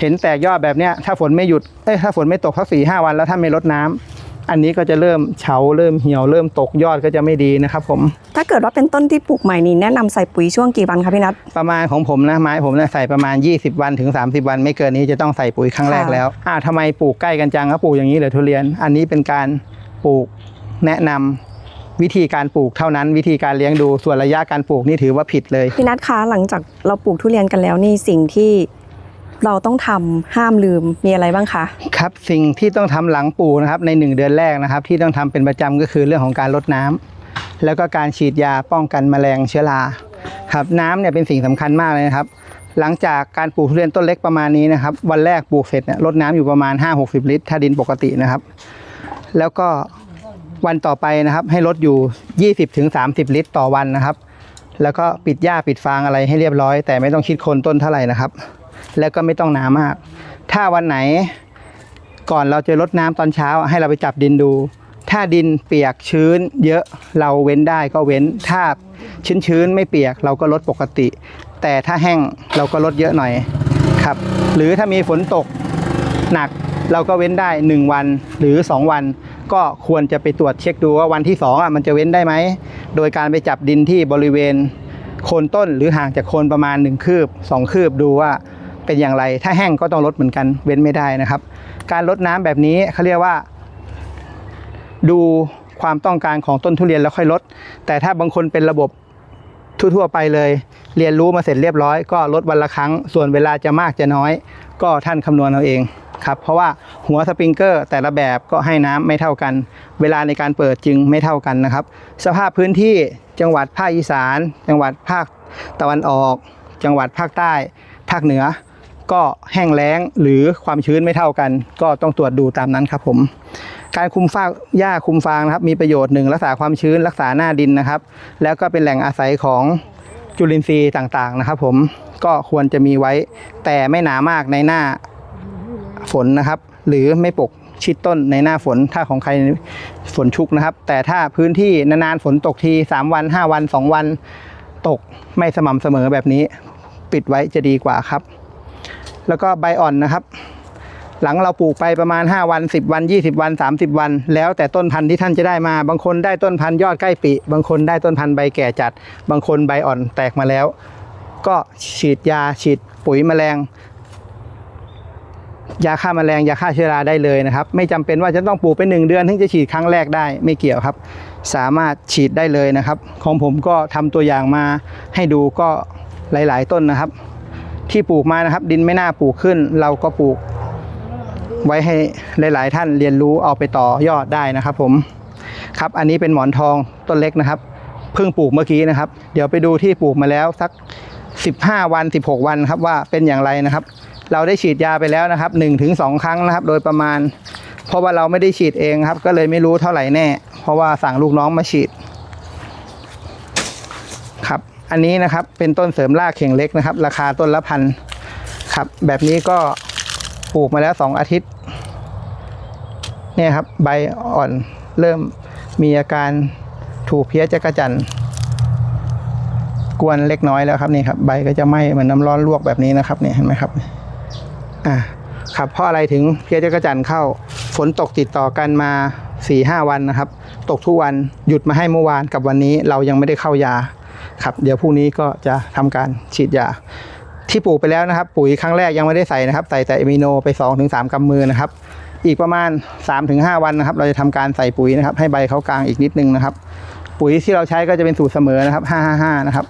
เห็นแตกยอดแบบเนี้ยถ้าฝนไม่หยุดเอ้ยถ้าฝนไม่ตกสักสี่ห้าวันแล้วถ้าไม่ลดน้ำอันนี้ก็จะเริ่มเฉาเริ่มเหี่ยวเริ่มตกยอดก็จะไม่ดีนะครับผมถ้าเกิดว่าเป็นต้นที่ปลูกใหม่นี่แนะนำใส่ปุ๋ยช่วงกี่วันคะพี่นัทประมาณของผมนะไม้ผมเนี่ยใส่ประมาณ 20 วันถึง 30 วัน ไม่เกินนี้จะต้องใส่ปุ๋ยครั้งแรกค่ะแล้วอ่าทำไมปลูกใกล้กันจังครับปลูกอย่างนี้เลยทุเรียน อันนี้เป็นการปลูกแนะนำวิธีการปลูกเท่านั้นวิธีการเลี้ยงดูส่วนระยะการปลูกนี่ถือว่าผิดเลยพี่นัทคะหลังจากเราปลูกทุเรียนกันแล้วนี่สิ่งที่ เราต้องทำห้ามลืมมีอะไรบ้างคะครับสิ่งที่ต้องทำหลังปลูกนะครับใน 1 เดือนแรกนะครับ ที่ต้องทำเป็นประจำก็คือเรื่องของการลดน้ำแล้วก็การฉีดยาป้องกันแมลงเชื้อราครับน้ำเนี่ยเป็นสิ่งสำคัญมากเลยนะครับ หลังจากการปลูกทุเรียนต้นเล็กประมาณนี้นะครับ วันแรกปลูกเสร็จเนี่ยลดน้ำอยู่ประมาณ 5-60 ลิตร ถ้าดินปกตินะครับ แล้วก็วันต่อไปนะครับ ให้ลดอยู่ 20-30 ลิตรต่อวันนะครับ แล้วก็ปิดหญ้าปิดฟางอะไรให้เรียบร้อย แต่ไม่ต้องคิดคนต้นเท่าไหร่นะครับ แล้วก็ไม่ต้องหนามาก ถ้าวันไหนก่อนเราจะลดน้ำตอนเช้าให้เราไปจับดินดู ถ้าดินเปียกชื้น เยอะเราเว้นได้ก็เว้น ถ้าชื้นชื้นไม่เปียกเราก็ลดปกติ แต่ถ้าแห้งเราก็ลดเยอะหน่อยครับ หรือถ้ามีฝนตกหนักเราก็เว้นได้ 1 วันหรือ 2 วัน ก็ควรจะไปตรวจเช็คดูว่าวันที่2อะมันจะเว้นได้ไหม โดยการไปจับดินที่บริเวณโคนต้นหรือห่างจากโคนประมาณ 1 คืบ 2 คืบดูว่า เป็นอย่างไร ถ้าแห้งก็ต้องลดเหมือนกันเว้นไม่ได้นะครับ การลดน้ำแบบนี้เขาเรียกว่า ดูความต้องการของต้นทุเรียนแล้วค่อยลด แต่ถ้าบางคนเป็นระบบทั่วๆไปเลย เรียนรู้มาเสร็จเรียบร้อยก็ลดวันละครั้ง ส่วนเวลาจะมากจะน้อย ก็ท่านคำนวณเอาเองครับเพราะว่าหัวสปริงเกอร์แต่ละแบบก็ให้น้ำไม่เท่ากัน เวลาในการเปิดจึงไม่เท่ากันนะครับ สภาพพื้นที่จังหวัดภาคอีสาน จังหวัดภาคตะวันออก จังหวัดภาคใต้ ภาคเหนือ ก็แห้งแล้งหรือความชื้นไม่เท่ากัน ก็ต้องตรวจดูตามนั้นครับผม การคุมฟากหญ้าคุมฟางนะครับ มีประโยชน์หนึ่งรักษาความชื้นรักษาหน้าดินนะครับ แล้วก็เป็นแหล่งอาศัยของจุลินทรีย์ต่างๆนะครับ ผมก็ควรจะมีไว้แต่ไม่หนามากในหน้าฝนนะครับ หรือไม่ปกชิดต้นในหน้าฝนถ้าของใครฝนชุกนะครับ แต่ถ้าพื้นที่นานๆฝนตกที 3 วัน 5 วัน 2 วันตกไม่สม่ำเสมอแบบนี้ ปิดไว้จะดีกว่าครับ แล้วก็ใบอ่อนนะครับ หลังเราปลูกไปประมาณ 5 วัน 10 วัน 20 วัน 30 วัน แล้วแต่ต้นพันธุ์ที่ท่านจะได้มา บางคนได้ต้นพันธุ์ยอดใกล้ปีบางคนได้ต้นพันธุ์ใบแก่จัด บางคนใบอ่อนแตกมาแล้ว ก็ฉีดยาฉีดปุ๋ยแมลงยาฆ่าแมลงยาฆ่าเชื้อราได้เลยนะครับ ไม่จำเป็นว่าจะต้องปลูกเป็นหนึ่งเดือนถึงจะฉีดครั้งแรกได้ไม่เกี่ยวครับ สามารถฉีดได้เลยนะครับ ของผมก็ทำตัวอย่างมาให้ดูก็หลาย ๆ ต้นนะครับ ที่ปลูกมานะครับ ดินไม่น่าปลูกขึ้น เราก็ปลูก ไว้ให้หลาย ๆ ท่านเรียนรู้เอาไปต่อยอดได้นะครับ ผมครับ อันนี้เป็นหมอนทองต้นเล็กนะครับเพิ่งปลูกเมื่อกี้นะครับ เดี๋ยวไปดูที่ปลูกมาแล้วสัก 15 วัน 16 วันครับว่าเป็นอย่างไรนะครับ เราได้ฉีดยาไปแล้วนะครับ1ถึง2ครั้งนะครับ โดยประมาณ เพราะว่าเราไม่ได้ฉีดเองครับ ก็เลยไม่รู้เท่าไหร่แน่ เพราะว่าสั่งลูกน้องมาฉีด อันนี้นะครับเป็นต้นเสริมรากเข่งเล็กนะครับ ราคาต้นละพันครับแบบนี้ก็ปลูกมาแล้ว 2 อาทิตย์เนี่ยครับใบอ่อนเริ่มมีอาการถูกเพี้ยจักระจันทร์กวนเล็กน้อยแล้วครับนี่ครับใบก็จะไหม้เหมือนน้ำร้อนลวกแบบนี้นะครับเนี่ยเห็นไหมครับอ่าครับเพราะอะไรถึงเพี้ยจักระจันทร์เข้าฝนตกติดต่อกันมา4ี่ห้าวันนะครับ ตกทุกวันหยุดมาให้เมื่อวานกับวันนี้เรายังไม่ได้เข้ายา ครับเดี๋ยวพรุ่งนี้ก็จะทำการฉีดยาที่ปลูกไปแล้วนะครับ ปุ๋ยครั้งแรกยังไม่ได้ใส่นะครับ ใส่แต่เอมิโนไป 2-3กำมือนะครับ อีกประมาณ 3-5 วันนะครับ เราจะทำการใส่ปุ๋ยนะครับ ให้ใบเขากลางอีกนิดนึงนะครับ ปุ๋ยที่เราใช้ก็จะเป็นสูตรเสมอนะครับ 555 นะครับ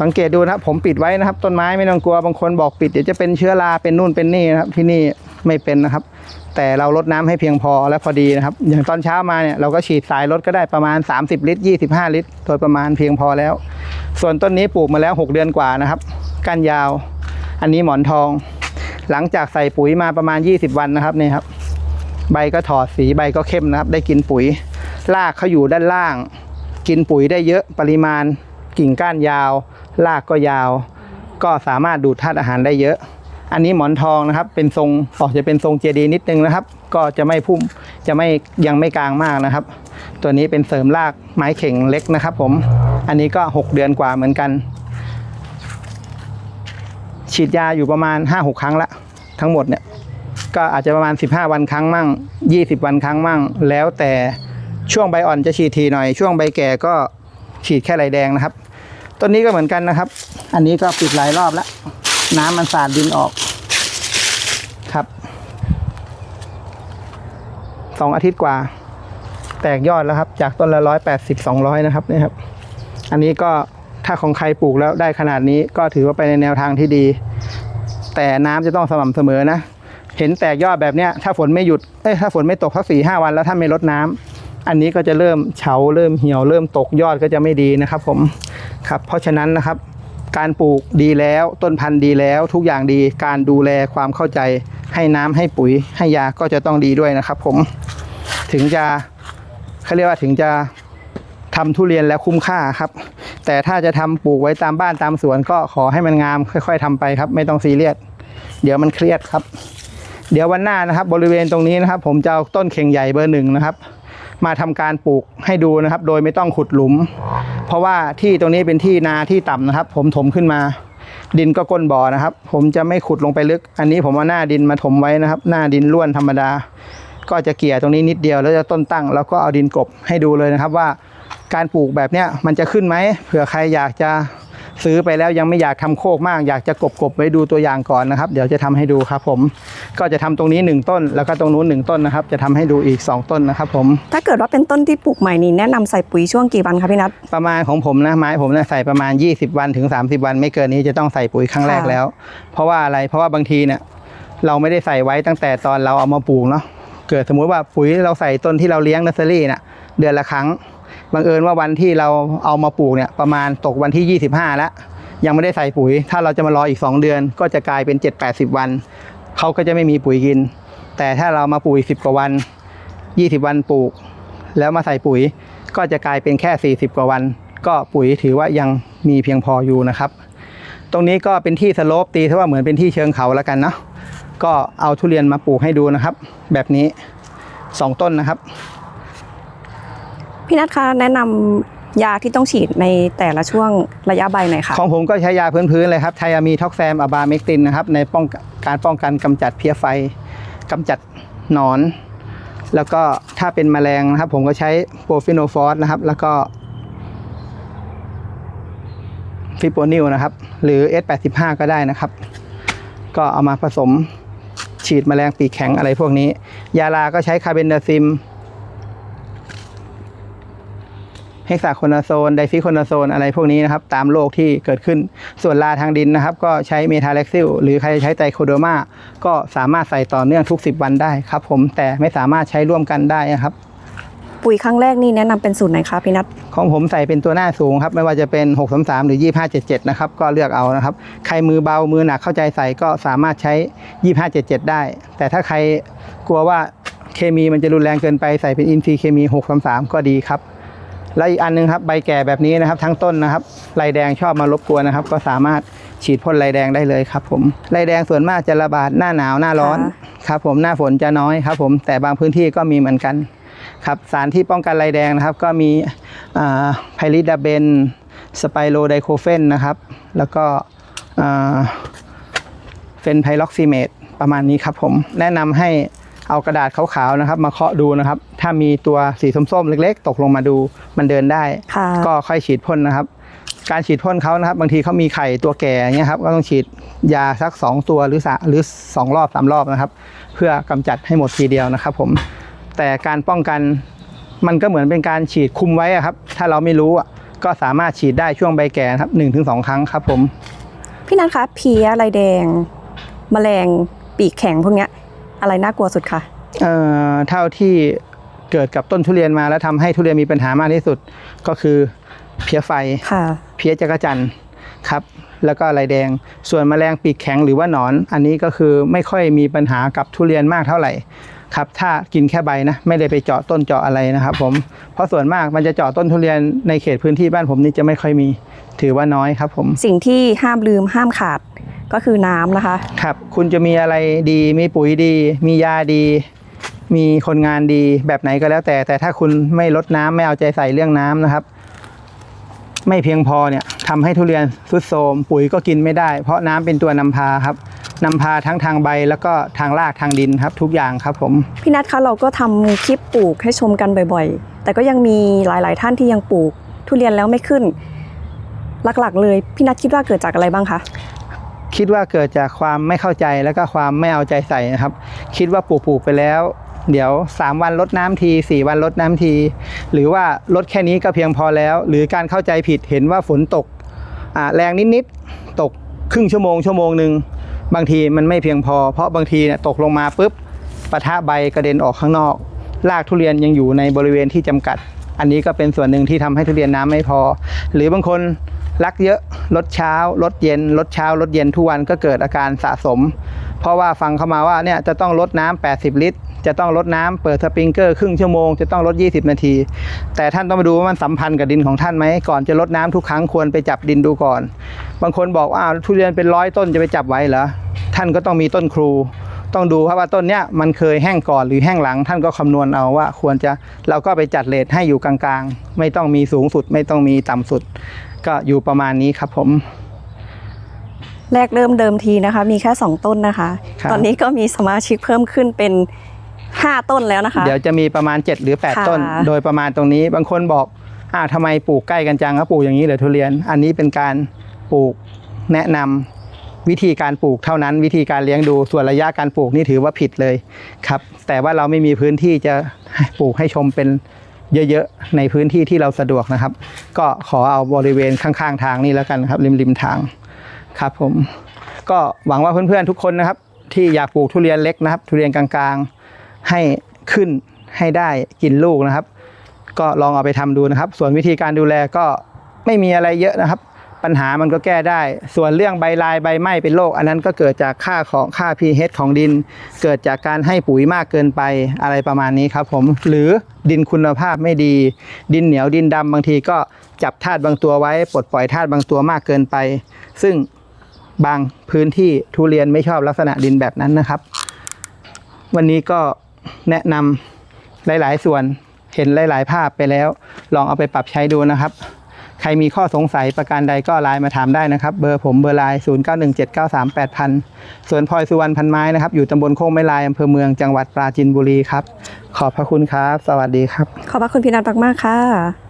สังเกตดูนะครับ ผมปิดไว้นะครับ ต้นไม้ไม่ต้องกลัวบางคนบอกปิดเดี๋ยวจะเป็นเชื้อราเป็นนู่นเป็นนี่นะครับ ที่นี่ไม่เป็นนะครับ แต่เราลดน้ำให้เพียงพอและพอดีนะครับ อย่างตอนเช้ามาเนี่ยเราก็ฉีดสายรถก็ได้ประมาณ 30 ลิตร 25 ลิตร โดยประมาณเพียงพอแล้ว ส่วนต้นนี้ปลูกมาแล้ว 6 เดือนกว่านะครับก้านยาว อันนี้หมอนทอง หลังจากใส่ปุ๋ยมาประมาณ 20 วันนะครับนี่ครับ ใบก็ถอดสีใบก็เข้มนะครับ ได้กินปุ๋ยรากเขาอยู่ด้านล่าง กินปุ๋ยได้เยอะปริมาณ กิ่งก้านยาวรากก็ยาว ก็สามารถดูดธาตุอาหารได้เยอะ อันนี้หมอนทองนะครับ เป็นทรงออกจะเป็นทรงเจดีนิดนึงนะครับ ก็จะไม่พุ่มจะไม่ยังไม่กลางมากนะครับ ตัวนี้เป็นเสริมรากไม้เข่งเล็กนะครับ ผม อันนี้ก็ 6 เดือนกว่าเหมือนกัน ฉีดยาอยู่ประมาณ 5-6 ครั้งละทั้งหมดเนี่ยก็อาจจะประมาณ 15 วันครั้งมั่ง 20 วันครั้งมั่ง แล้วแต่ช่วงใบอ่อนจะฉีดทีหน่อย ช่วงใบแก่ก็ฉีดแค่ไรแดงนะครับ ต้นนี้ก็เหมือนกันนะครับ อันนี้ก็ปิดหลายรอบแล้ว น้ำมันสาดดินออกครับสองอาทิตย์กว่า แตกยอดแล้วครับ จากต้นละร้อยแปดสิบสองร้อยนะครับนี่ครับ อันนี้ก็ถ้าของใครปลูกแล้วได้ขนาดนี้ก็ถือว่าไปในแนวทางที่ดี แต่น้ำจะต้องสม่ำเสมอนะ เห็นแตกยอดแบบเนี้ยถ้าฝนไม่หยุดเอ้ยถ้าฝนไม่ตกสักสี่ห้าวันแล้วถ้าไม่ลดน้ำอันนี้ก็จะเริ่มเฉาเริ่มเหี่ยวเริ่มตกยอดก็จะไม่ดีนะครับ ผมครับ เพราะฉะนั้นนะครับ การปลูกดีแล้ว ต้นพันธุ์ดีแล้ว ทุกอย่างดีการดูแลความเข้าใจ ให้น้ำให้ปุ๋ย ให้ยาก็จะต้องดีด้วยนะครับ ผมถึงจะเขาเรียกว่าถึงจะทำทุเรียนแล้วคุ้มค่าครับ แต่ถ้าจะทำปลูกไว้ตามบ้านตามสวนก็ขอให้มันงามค่อย ๆทำไปครับ ไม่ต้องซีเรียสเดี๋ยวมันเครียดครับ เดี๋ยววันหน้านะครับ บริเวณตรงนี้นะครับ ผมจะเอาต้นเข่งใหญ่เบอร์หนึ่งนะครับ มาทำการปลูกให้ดูนะครับ โดยไม่ต้องขุดหลุม เพราะว่าที่ตรงนี้เป็นที่นาที่ต่ำนะครับ ผมถมขึ้นมาดินก็ก้นบ่อนะครับ ผมจะไม่ขุดลงไปลึก อันนี้ผมเอาหน้าดินมาถมไว้นะครับ หน้าดินล้วนธรรมดา ก็จะเกี่ยตรงนี้นิดเดียวแล้วจะต้นตั้ง แล้วก็เอาดินกบให้ดูเลยนะครับว่าการปลูกแบบเนี้ยมันจะขึ้นไหมเผื่อใครอยากจะ ซื้อไปแล้วยังไม่อยากทำโคกมาก อยากจะกบกบๆไว้ดูตัวอย่างก่อนนะครับ เดี๋ยวจะทำให้ดูครับผม ก็จะทำตรงนี้หนึ่งต้น แล้วก็ตรงนู้นหนึ่งต้นนะครับ จะทำให้ดูอีกสองต้นนะครับ ผม ถ้าเกิดว่าเป็นต้นที่ปลูกใหม่นี่แนะนำใส่ปุ๋ยช่วงกี่วันคะพี่นัทประมาณของผมนะไม้ผมเนี่ยใส่ประมาณ 20 วันถึง 30 วัน ไม่เกินนี้จะต้องใส่ปุ๋ยครั้งแรกค่ะแล้ว เพราะว่าอะไรเพราะว่าบางทีเนี่ยเราไม่ได้ใส่ไว้ตั้งแต่ตอนเราเอามาปลูกเนาะเกิดสมมุติว่าปุ๋ยเราใส่ต้นที่เราเลี้ยงเนสเซอรี่น่ะเดือนละครั้ง บังเอิญว่าวันที่เราเอามาปลูกเนี่ยประมาณตกวันที่ 25 แล้ว ยังไม่ได้ใส่ปุ๋ย ถ้าเราจะมารออีก 2 เดือน ก็จะกลายเป็น 7-80 วัน เขาก็จะไม่มีปุ๋ยกิน แต่ถ้าเรามาปลูกอีก10 กว่าวัน 20 วันปลูก แล้วมาใส่ปุ๋ยก็จะกลายเป็นแค่ 40 กว่าวัน ก็ปุ๋ยถือว่ายังมีเพียงพออยู่นะครับ ตรงนี้ก็เป็นที่สโลปตีถ้าว่าเหมือนเป็นที่เชิงเขาแล้วกันเนาะก็เอาทุเรียนมาปลูกให้ดูนะครับ แบบนี้ 2 ต้นนะครับ พี่นัทคะแนะนำยาที่ต้องฉีดในแต่ละช่วงระยะใบหน่อยค่ะ ของผมก็ใช้ยาพื้นๆเลยครับไทยามีท็อกแซมอะบาเมกตินนะครับในป้องการป้องกันกำจัดเพี้ยไฟกำจัดหนอน แล้วก็ถ้าเป็นแมลงนะครับ ผมก็ใช้โปรฟิโนฟอสนะครับ แล้วก็ฟิโปนิลนะครับ หรือ S85 ก็ได้นะครับ ก็เอามาผสมฉีดแมลงปีกแข็งอะไรพวกนี้ ยาลาก็ใช้คาร์เบนดาซิม เฮกซาโคนาโซนไดฟิโคนาโซนอะไรพวกนี้นะครับ ตามโรคที่เกิดขึ้น ส่วนลาทางดินนะครับ ก็ใช้เมทาเล็กซิลหรือใครใช้ไตโคโดมาก็สามารถใส่ต่อเนื่องทุก 10 วันได้ครับผมแต่ไม่สามารถใช้ร่วมกันได้นะครับปุ๋ยครั้งแรกนี่แนะนำเป็นสูตรไหนคะพี่นัทของผมใส่เป็นตัวหน้าสูงครับไม่ว่าจะเป็น 633 หรือ 2577 นะครับ ก็เลือกเอานะครับ ใครมือเบามือหนักเข้าใจใส่ก็สามารถใช้ 2577 ได้ แต่ถ้าใครกลัวว่าเคมีมันจะรุนแรงเกินไปใส่เป็นอินทรีย์เคมี 633 ก็ดีครับ และอีกอันหนึงครับใบแก่แบบนี้นะครับ ทั้งต้นนะครับลายแดงชอบมารบกวนนะครับ ก็สามารถฉีดพ่นลายแดงได้เลยครับผมลายแดงส่วนมากจะระบาดหน้าหนาวหน้าร้อนครับผมหน้าฝนจะน้อยครับผมแต่บางพื้นที่ก็มีเหมือนกันครับสารที่ป้องกันลายแดงนะครับ ก็มีไพริดาเบนสไปโรไดโคเฟนนะครับ แล้วก็เฟนไพล็อกซิเมตประมาณนี้ครับผมแนะนำให้ เอากระดาษขาวๆนะครับ มาเคาะดูนะครับ ถ้ามีตัวสีส้มๆเล็ก ๆ ตกลงมาดูมันเดินได้ค่ะก็ค่อยฉีดพ่นนะครับ การฉีดพ่นเขานะครับ บางทีเขามีไข่ตัวแก่อย่างเงี้ยครับ ก็ต้องฉีดยาสัก 2 ตัวหรือสะหรือสองรอบสามรอบนะครับ เพื่อกำจัดให้หมดทีเดียวนะครับ ผม แต่การป้องกันมันก็เหมือนเป็นการฉีดคุมไว้อะครับ ถ้าเราไม่รู้อะก็สามารถฉีดได้ช่วงใบแก่นะครับหนึ่งถึงสองครั้งครับผม พี่นัทคะเพลี้ยลายแดงแมลงปีกแข็งพวกเนี้ย อะไรน่ากลัวสุดคะเอ่อเท่าที่เกิดกับต้นทุเรียนมาแล้วทำให้ทุเรียนมีปัญหามากที่สุดก็คือเพี้ยไฟค่ะเพี้ยจักรจันทร์ครับแล้วก็ลายแดง ส่วนแมลงปีกแข็งหรือว่าหนอน อันนี้ก็คือไม่ค่อยมีปัญหากับทุเรียนมากเท่าไหร่ครับถ้ากินแค่ใบนะไม่ได้ไปเจาะต้นเจาะอะไรนะครับผมเพราะส่วนมากมันจะเจาะต้นทุเรียนในเขตพื้นที่บ้านผมนี่จะไม่ค่อยมีถือว่าน้อยครับผม สิ่งที่ห้ามลืมห้ามขาด ก็คือน้ำนะคะ ครับ คุณจะมีอะไรดี มีปุ๋ยดี มียาดี มีคนงานดีแบบไหนก็แล้วแต่ แต่ถ้าคุณไม่ลดน้ำไม่เอาใจใส่เรื่องน้ำนะครับ ไม่เพียงพอเนี่ยทำให้ทุเรียนทรุดโทรมปุ๋ยก็กินไม่ได้ เพราะน้ำเป็นตัวนำพาครับนำพาทั้งทางใบแล้วก็ทางรากทางดินครับ ทุกอย่างครับผม พี่นัทคะเราก็ทำคลิปปลูกให้ชมกันบ่อยๆ แต่ก็ยังมีหลายๆท่านที่ยังปลูก ทุเรียนแล้วไม่ขึ้น หลักๆ เลยพี่นัทคิดว่าเกิดจากอะไรบ้างคะ คิดว่าเกิดจากความไม่เข้าใจแล้วก็ความไม่เอาใจใส่นะครับ คิดว่าปลูกปลูกไปแล้ว เดี๋ยว 3 วันลดน้ำที 4 วันลดน้ำที หรือว่าลดแค่นี้ก็เพียงพอแล้ว หรือการเข้าใจผิดเห็นว่าฝนตกแรงนิดๆตกครึ่งชั่วโมงชั่วโมงหนึ่งบางทีมันไม่เพียงพอ เพราะบางทีเนี่ยตกลงมาปุ๊บปะทะใบกระเด็นออกข้างนอกรากทุเรียนยังอยู่ในบริเวณที่จำกัด อันนี้ก็เป็นส่วนหนึ่งที่ทำให้ทุเรียนน้ำไม่พอ หรือบางคน รักเยอะลดเช้าลดเย็นลดเช้าลดเย็นทุกวันก็เกิดอาการสะสม เพราะว่าฟังเข้ามาว่าเนี่ยจะต้องลดน้ำ80 ลิตร จะต้องลดน้ำเปิดสปริงเกอร์ครึ่งชั่วโมงจะต้องลด 20 นาที แต่ท่านต้องมาดูว่ามันสัมพันธ์กับดินของท่านไหมก่อนจะลดน้ำทุกครั้งควรไปจับดินดูก่อน บางคนบอกว่าอ้าวทุเรียนเป็นร้อยต้นจะไปจับไว้เหรอท่านก็ต้องมีต้นครูต้องดูครับว่าต้นเนี้ยมันเคยแห้งก่อนหรือแห้งหลัง ท่านก็คำนวณเอาว่าควรจะเราก็ไปจัดเลทให้อยู่กลางๆ ไม่ต้องมีสูงสุดไม่ต้องมีต่ำสุด ก็อยู่ประมาณนี้ครับผม แรกเริ่มเดิมทีนะคะ มีแค่ 2 ต้นนะคะ ครับ ตอนนี้ก็มีสมาชิกเพิ่มขึ้นเป็น 5 ต้นแล้วนะคะ เดี๋ยวจะมีประมาณ 7 หรือ ค่ะ 8 ต้น โดยประมาณตรงนี้ บางคนบอกอ่าทำไมปลูกใกล้กันจังครับปลูกอย่างนี้เหรอทุเรียน อันนี้เป็นการปลูกแนะนำวิธีการปลูกเท่านั้น วิธีการเลี้ยงดูส่วนระยะการปลูกนี่ถือว่าผิดเลยครับ แต่ว่าเราไม่มีพื้นที่จะปลูกให้ชมเป็น เยอะๆ ในพื้นที่ที่เราสะดวกนะครับ ก็ขอเอาบริเวณข้างๆ ทางนี่แล้วกันครับริมๆทางครับผมก็หวังว่าเพื่อนๆทุกคนนะครับ ที่อยากปลูกทุเรียนเล็กนะครับ ทุเรียนกลางๆให้ขึ้นให้ได้กินลูกนะครับ ก็ลองเอาไปทำดูนะครับ ส่วนวิธีการดูแลก็ไม่มีอะไรเยอะนะครับ ปัญหามันก็แก้ได้ ส่วนเรื่องใบลายใบไหม้เป็นโรคอันนั้นก็เกิดจากค่าของค่า pH ของดิน เกิดจากการให้ปุ๋ยมากเกินไปอะไรประมาณนี้ครับผมหรือดินคุณภาพไม่ดี ดินเหนียวดินดำบางทีก็จับธาตุบางตัวไว้ปลดปล่อยธาตุบางตัวมากเกินไป ซึ่งบางพื้นที่ทุเรียนไม่ชอบลักษณะดินแบบนั้นนะครับ วันนี้ก็แนะนำหลาย ๆ ส่วนเห็นหลาย ๆ ภาพไปแล้ว ลองเอาไปปรับใช้ดูนะครับ ใครมีข้อสงสัยประการใดก็ไลน์มาถามได้นะครับ เบอร์ผมเบอร์ไลน์0 9 1 7 9 3 8 0 0 ส่วนพลอยสุวรรณพันไม้นะครับอยู่ตำบลโคกไม้ลายอำเภอเมืองจังหวัดปราจีนบุรีครับ ขอบพระคุณครับ สวัสดีครับ ขอบพระคุณพี่นัทมากๆค่ะ